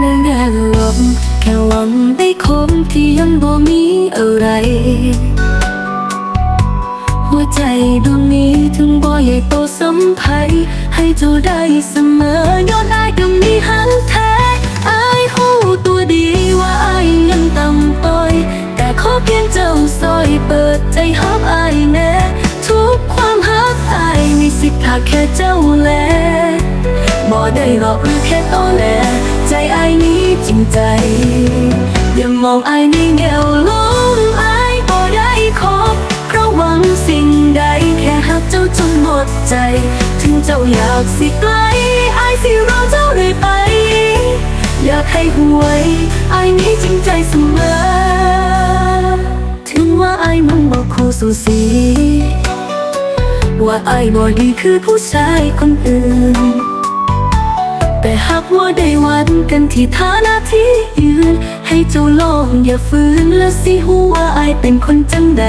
แง่ลบแค่หวังได้คมที่ยังบ่มีอะไร หัวใจดวงนี้ถึงบ่ใหญ่โตสัมภัยให้เจ้าได้เสมอย้อนอายก็มีหันแท้อายหูตัวดีว่าอายยังต่ำต้อย แต่ขอเพียงเจ้าซอยเปิดใจฮับอายแน่ทุกความฮักอายมีสิทธิ์ถ้าแค่เจ้าแลบ่ได้หลอกหรือแค่ตอแล จริงใจ อย่ามองอายในแนวลมอายบ่ได้คบเพราะหวังสิ่งใดแค่หักเจ้าจนหมดใจ ถึงเจ้าอยากสิไกลอายสิรอเจ้าเรื่อยไป อยากให้หวยอายนี้จริงใจเสมอ ถึงว่าอายมันบ่คู่สูสีว่าอายบ่ดีคือผู้ชายคนอื่น แต่หากว่าได้วันกันที่ฐานะที่ยืน ให้เจ้าลองอย่าฝืนและสิหูว่าอายเป็นคนจังใด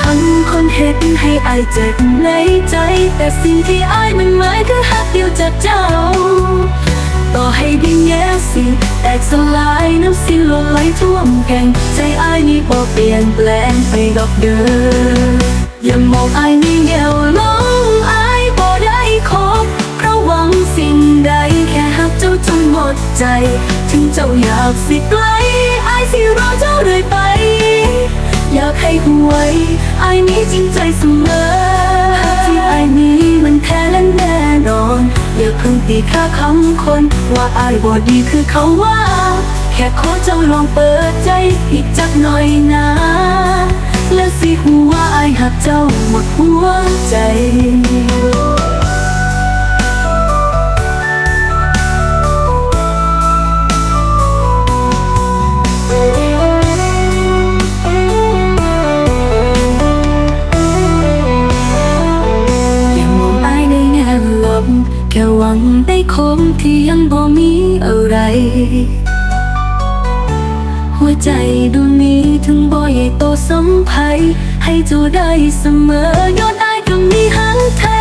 คันคนเห็นให้อายเจ็บในใจ แต่สิ่งที่อายมันหมายคือหักเดียวจากเจ้า ต่อให้ดินแย่สิแตกสลายน้ำสิหล่นไหลท่วมแก่งใจอายนี้บ่เปลี่ยนแปลงไปดอกเด้ออย่ามองอายนี่แนว ดใจ ถึงเจ้าอยากสิไกลอายสิรอเจ้าเรื่อยไป อยากให้หวยอายนี้จริงใจเสมอที่อายนี้มันแท้และแน่นอน อย่าเพิ่งตีค่าคำคน ว่าอายบ่ดีคือเขาว่า แค่ขอเจ้าลองเปิดใจอีกจักหน่อยนะและสิหูว่าอายหักเจ้าหมดหัวใจ ค่หวังได้คมที่ยังบ่มีอะไร หัวใจดวงนี้ถึงบ่ใหญ่โตสมภัย ให้เจ้าได้เสมอ ยอดอายก็มีหันแท้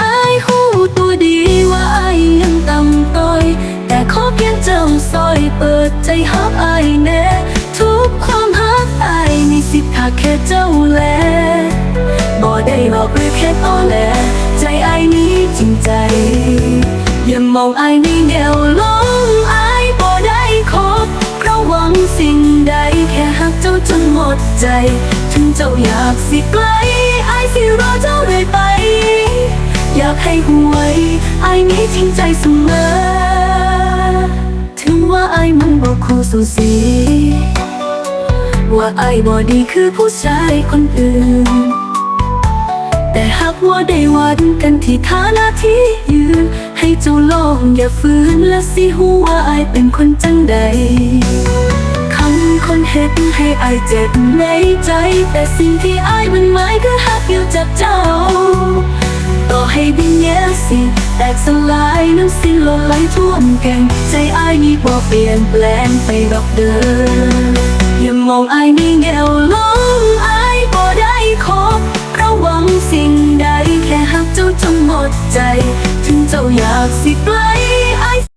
อายหูตัวดีว่าอายยังต่ำต้อย แต่ขอเพียงเจ้าซอยเปิดใจฮับอายแน่ ทุกความฮักอายมีสิทธิ์ถ้าแค่เจ้าแลบ่ได้หลอกหรือแค่ตอแหลใจอายนี้ จริงใจ อย่ามองอายในแนวลงอายบ่ได้คบเพราะหวังสิ่งใดแค่หักเจ้าจนหมดใจ ถึงเจ้าอยากสิไกลอายสิรอเจ้าเรื่อยไป อยากให้หวยอายนี้จริงใจเสมอ ถึงว่าอายมันบ่คู่สูสีว่าไอายบ่ดีคือผู้ชายคนอื่น ว่าได้วันกันที่ฐานะที่ยืน ให้เจ้าลองอย่าฝืนและสิหูว่าอายเป็นคนจังใดคำคนเห็นให้อายเจ็บในใจ แต่สิ่งที่อายมันหมายคือหักเดียวจากเจ้า ต่อให้ดินแย่สิแตกสลายน้ำสิหล่นไหลท่วมแก่งใจอายนี้บ่เปลี่ยนแปลงไปดอกเด้ออย่ามองอายในแนวลง